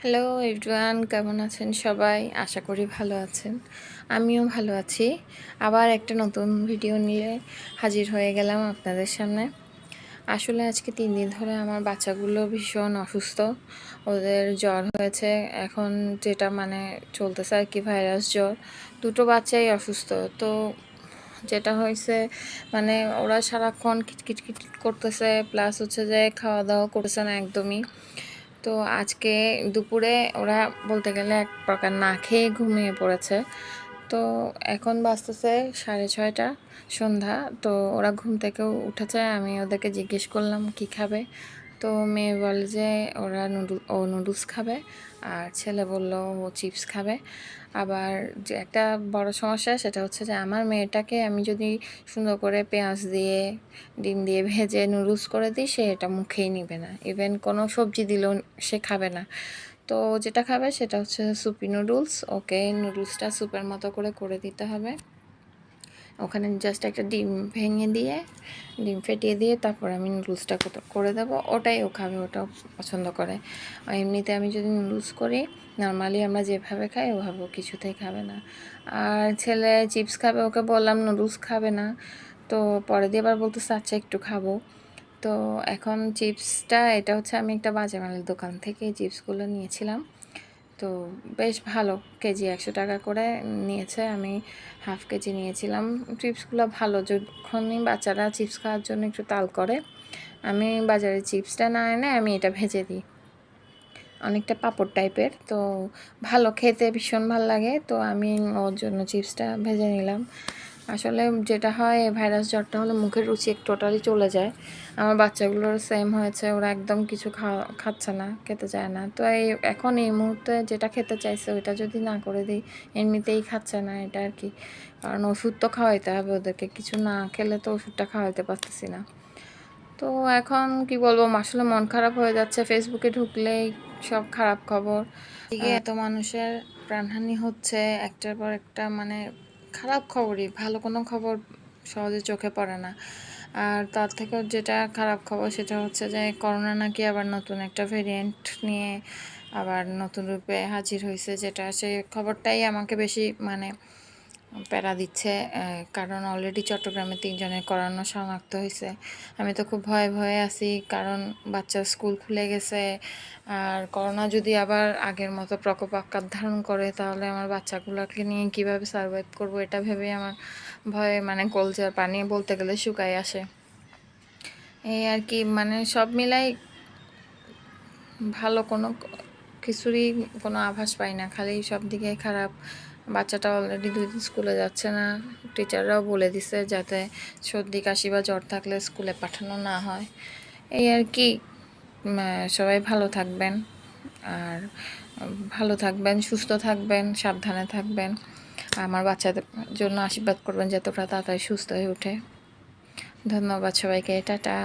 Hello everyone কেমন আছেন সবাই? আশা করি ভালো আছেন। আমিও ভালো আছি। আবার একটা নতুন ভিডিও নিয়ে হাজির হয়ে গেলাম আপনাদের সামনে। আসলে আজকে তিন দিন ধরে আমার বাচ্চাগুলো ভীষণ অসুস্থ। ওদের জ্বর হয়েছে। এখন যেটা মানে চলতেছে আর কি, ভাইরাস জ্বর। দুটো বাচ্চাই অসুস্থ। তো যেটা হয়েছে মানে ওরা সারাক্ষণ কিটকিট কিটকিট করতেছে। প্লাস হচ্ছে যে খাওয়া দাওয়া করতেছে না একদমই। তো আজকে দুপুরে ওরা বলতে গেলে এক প্রকার না খেয়ে ঘুমিয়ে পড়েছে। তো এখন বাঁচতেছে সাড়ে ছয়টা সন্ধ্যা, তো ওরা ঘুম থেকেও উঠেছে। আমি ওদেরকে জিজ্ঞেস করলাম, কি খাবে? তো মেয়ে বলে যে ওরা নুডল ও নুডলস খাবে আর ছেলে বলল ও চিপস খাবে। আবার যে একটা বড় সমস্যা সেটা হচ্ছে যে আমার মেয়েটাকে আমি যদি সুন্দর করে পেঁয়াজ দিয়ে, ডিম দিয়ে ভেজে নুডলস করে দিই, সে এটা মুখেই নিবে না। ইভেন কোনো সবজি দিলেও সে খাবে না। তো যেটা খাবে সেটা হচ্ছে সুপি নুডলস। ওকে নুডলসটা সুপের মতো করে করে দিতে হবে। ওখানে জাস্ট একটা ডিম ভেঙে দিয়ে, ডিম ফেটিয়ে দিয়ে তারপর আমি নুডলসটা করে দেবো। ওটাই ও খাবে, ওটাও পছন্দ করে। এমনিতে আমি যদি নুডলস করি নর্মালি আমরা যেভাবে খাই, ওভাবে কিছুতেই খাবে না। আর ছেলে চিপস খাবে, ওকে বললাম নুডলস খাবে না। তো পরে দিয়ে আবার বলতেছে আচ্ছা একটু খাব। তো এখন চিপসটা এটা হচ্ছে আমি একটা বাজে মালের দোকান থেকে চিপসগুলো নিয়েছিলাম। তো বেশ ভালো, কেজি একশো টাকা করে নিয়েছে। আমি হাফ কেজি নিয়েছিলাম। চিপসগুলো ভালো, যখনই বাচ্চারা চিপস খাওয়ার জন্য একটু তাল করে, আমি বাজারে চিপসটা না এনে আমি এটা ভেজে দিই। অনেকটা পাপড় টাইপের, তো ভালো, খেতে ভীষণ ভালো লাগে। তো আমি ওর জন্য চিপসটা ভেজে নিলাম। আসলে যেটা হয় ভাইরাস জ্বরটা হলে মুখের রুচি টোটালি চলে যায়। আমার বাচ্চাগুলোর সেম হয়েছে, ওরা একদম কিছু খাওয়া খাচ্ছে না, খেতে চায় না। তো এই, এখন এই মুহূর্তে যেটা খেতে চাইছে, ওইটা যদি না করে দিই, এমনিতেই খাচ্ছে না এটা আর কি। কারণ ওষুধ তো খাওয়াইতে হবে ওদেরকে, কিছু না খেলে তো ওষুধটা খাওয়াইতে পারতেছি না। তো এখন কি বলব, আসলে মন খারাপ হয়ে যাচ্ছে ফেসবুকে ঢুকলেই সব খারাপ খবর। এত মানুষের প্রাণহানি হচ্ছে, একটার পর একটা মানে খারাপ খবরই, ভালো কোনো খবর সহজে চোখে পড়ে না। আর তার থেকেও যেটা খারাপ খবর সেটা হচ্ছে যে, করোনা নাকি আবার নতুন একটা ভেরিয়েন্ট নিয়ে আবার নতুন রূপে হাজির হয়েছে যেটা সেই খবরটাই আমাকে বেশি মানে প্যারা দিচ্ছে কারণ অলরেডি চট্টগ্রামে তিনজনের করানো শনাক্ত হয়েছে। আমি তো খুব ভয়ে ভয়ে আছি, কারণ বাচ্চার স্কুল খুলে গেছে। আর করোনা যদি আবার আগের মতো প্রকোপ আকার ধারণ করে, তাহলে আমার বাচ্চাগুলোকে নিয়ে কীভাবে সার্ভাইভ করব, এটা ভেবে আমার ভয়ে মানে কলচার পানি বলতে গেলে শুকাই আসে। এই আর কি মানে সব মিলাই ভালো কোনো কিছুরই কোনো আভাস পাই না, খালি সব দিকে খারাপ। বাচ্চাটা অলরেডি দুই দিন স্কুলে যাচ্ছে না। টিচাররাও বলে দিছে যাতে সর্দি, কাশি বা জ্বর থাকলে স্কুলে পাঠানো না হয়। এই আর কি সবাই ভালো থাকবেন আর ভালো থাকবেন, সুস্থ থাকবেন, সাবধানে থাকবেন। আমার বাচ্চাদের জন্য আশীর্বাদ করবেন যতটা তাড়াতাড়ি সুস্থ হয়ে ওঠে। ধন্যবাদ সবাইকে, টাটা।